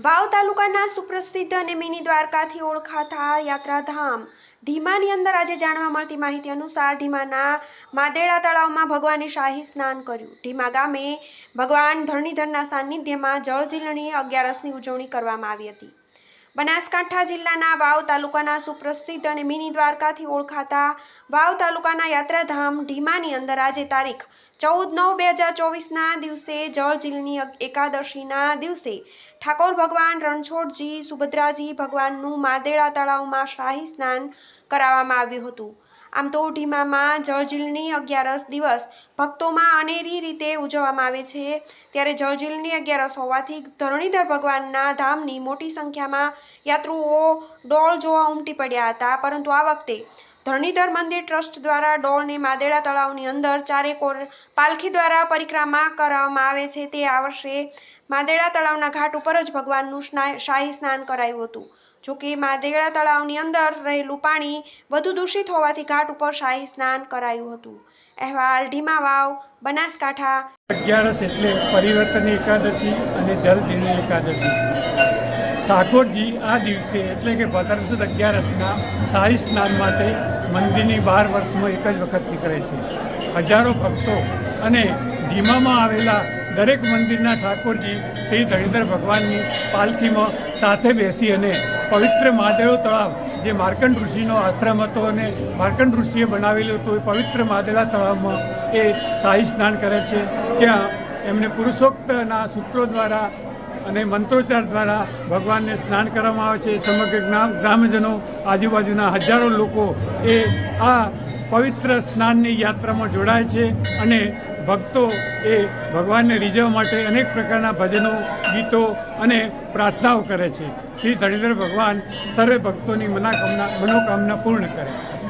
વાવ તાલુકાના સુપ્રસિદ્ધ અને મિની દ્વારકાથી ઓળખાતા યાત્રાધામ ધીમાની અંદર આજે જાણવા મળતી માહિતી અનુસાર ઢીમાના માદેડા તળાવમાં ભગવાને શાહી સ્નાન કર્યું. ઢીમા ગામે ભગવાન ધરણીધરના સાનિધ્યમાં જળજીલણી અગિયારસની ઉજવણી કરવામાં આવી હતી. બનાસકાંઠા જિલ્લાના વાવ તાલુકાના સુપ્રસિદ્ધ અને મિની દ્વારકાથી ઓળખાતા વાવ તાલુકાના યાત્રાધામ ઢીમાની અંદર આજે તારીખ ચૌદ નવ બે હજાર ચોવીસના દિવસે જળજીલની એકાદશીના દિવસે ઠાકોર ભગવાન રણછોડજી, સુભદ્રાજી ભગવાનનું માદેડા તળાવમાં શાહી સ્નાન કરાવવામાં આવ્યું હતું. આમ તો ઢીમામાં જળજીલની અગિયારસ દિવસ ભક્તોમાં અનેરી રીતે ઉજવવામાં આવે છે. ત્યારે જળજીલની અગિયારસ હોવાથી ધરણીધર ભગવાનના ધામની મોટી સંખ્યામાં યાત્રુઓ ડોળ જોવા ઉમટી પડ્યા હતા. પરંતુ આ વખતે ધરણીધર મંદિર ટ્રસ્ટ દ્વારા ડોળને માદેડા તળાવની અંદર ચારે કોર પાલખી દ્વારા પરિક્રમા કરવામાં આવે છે. તે આ વર્ષે માદેડા તળાવના ઘાટ ઉપર જ ભગવાનનું શાહી સ્નાન કરાયું હતું. જોકે માદેડા તળાવની અંદર રહેલું પાણી વધુ દૂષિત હોવાથી ઘાટ ઉપર શાહી સ્નાન કરાયું હતું. અહેવાલ, ઢીમા વાવ, બનાસકાંઠા. અગિયારસ એટલે પરિવર્તન એકાદશી અને જલજીની એકાદશી. ઠાકોરજી આ દિવસે એટલે કે ભદ્ર સુદ અગિયારસના શાહી સ્નાન માટે મંદિરની બાર વર્ષમાં એક જ વખત નીકળે છે. હજારો ભક્તો અને ધીમામાં આવેલા દરેક મંદિરના ઠાકોરજી શ્રી ધણીધર ભગવાનની પાલખીમાં સાથે બેસી અને પવિત્ર મહાદેવ તળાવ જે માર્કંડ ઋષિનો આશ્રમ હતો અને માર્કંડ ઋષિએ બનાવેલું હતું, એ પવિત્ર મહાદેલા તળાવમાં એ શાહી સ્નાન કરે છે. ત્યાં એમને પુરુષોક્તના સૂત્રો દ્વારા અને મંત્રોચ્ચાર દ્વારા ભગવાનને સ્નાન કરવામાં આવે છે. સમગ્ર ગ્રામ ગ્રામજનો, આજુબાજુના હજારો લોકો એ આ પવિત્ર સ્નાનની યાત્રામાં જોડાય છે અને ભક્તો એ ભગવાનને રીઝવવા માટે અનેક પ્રકારના ભજનો, ગીતો અને પ્રાર્થનાઓ કરે છે. શ્રી ધણીધર ભગવાન સર્વે ભક્તોની મનાકામના, મનોકામના પૂર્ણ કરે.